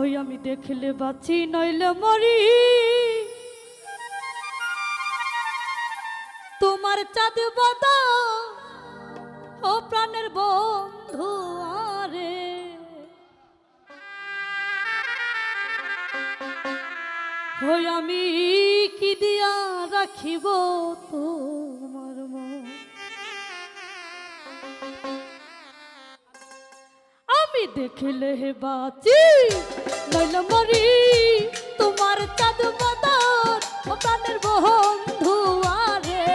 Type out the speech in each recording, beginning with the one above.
ওই আমি দেখলে বাঁচি, নইলে মরি। তোমার চাঁদ বাদা ও প্রাণের বন্ধু আরে। ওই আমি কি দিয়া রাখিব তোমার দেখলে বাঁচি। নইলে মরি, তোমার চাঁদ বদন ও প্রাণের বন্ধু আরে।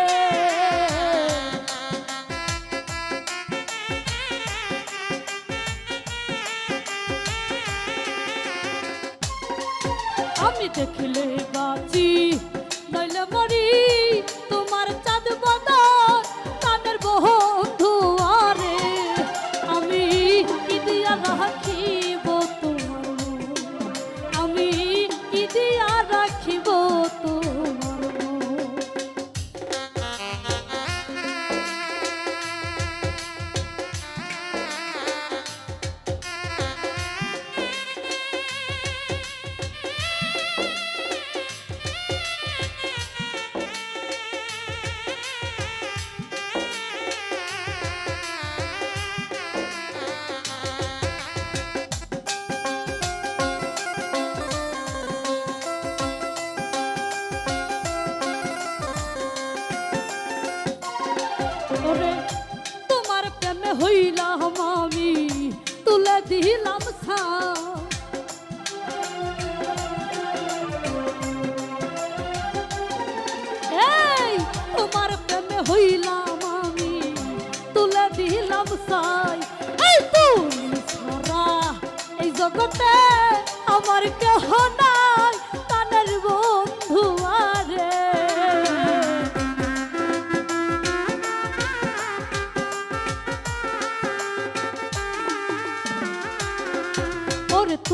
আমি দেখলে বাঁচি। নইলে মরি, তোমার চাঁদ বদন হইলাম আমি তুলে দিলাম সা। তোমার প্রেমে হইলাম আমি তুলে দিলাম সাই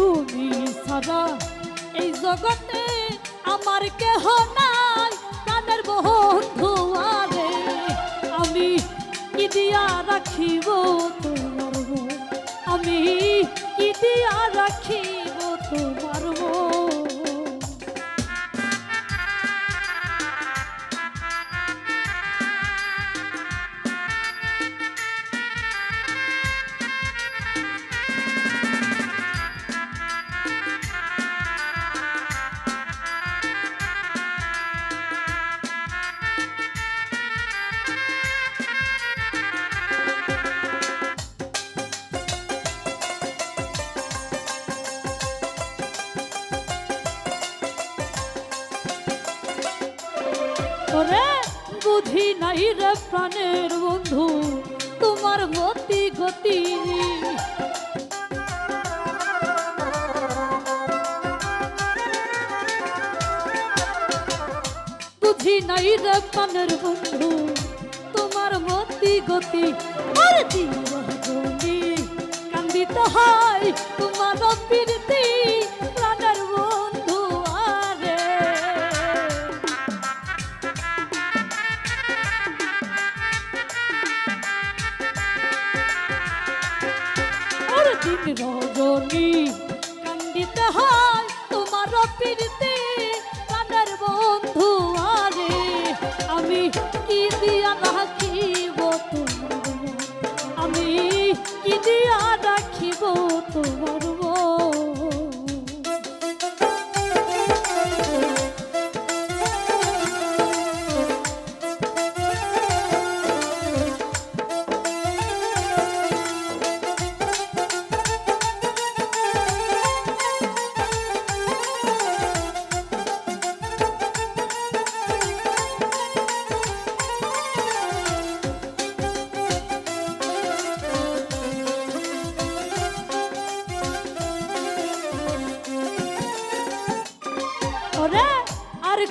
তুমি সারা এই জগতে আমার কেহ নাই কানের বন্ধু আমি কি দিয়া রাখিব তোমার আমি কি দিয়া রাখিব তোমার মন? ওরে বুঝি নাই রে প্রাণের বন্ধু, তোমার গতি গতি। বুঝি নাই রে প্রাণের বন্ধু, তোমার গতি গতি। আর দিবাগনি কান্দিত হয়, তোমার প্রীতি দিন রজনী কান্দিতে হয় তোমার প্রীতি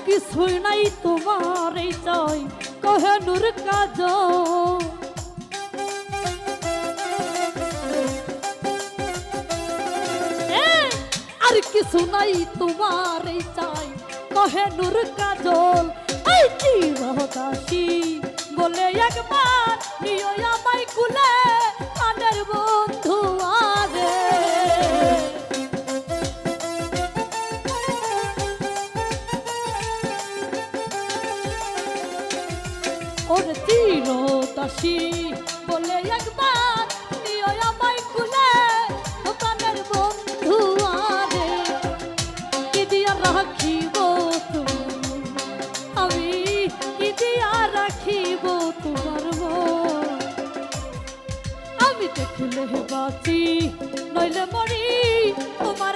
কিছুই নাই তোমার এই চাই কহে নূর কাজ। আর কিছু নাই তোমার এই চাই কহে কাজল, এই বলে একবার নিয় ওর চির দাসী বলে একবার নিও আমায় খুলে প্রাণের বন্ধু আরে। কি দিয়া রাখিব আমি কি দিয়া রাখিব তোমার আমি দেখলে বাঁচি, নইলে মরি তোমার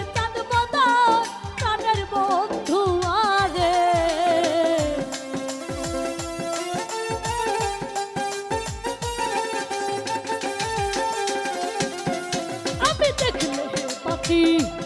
বাঁচি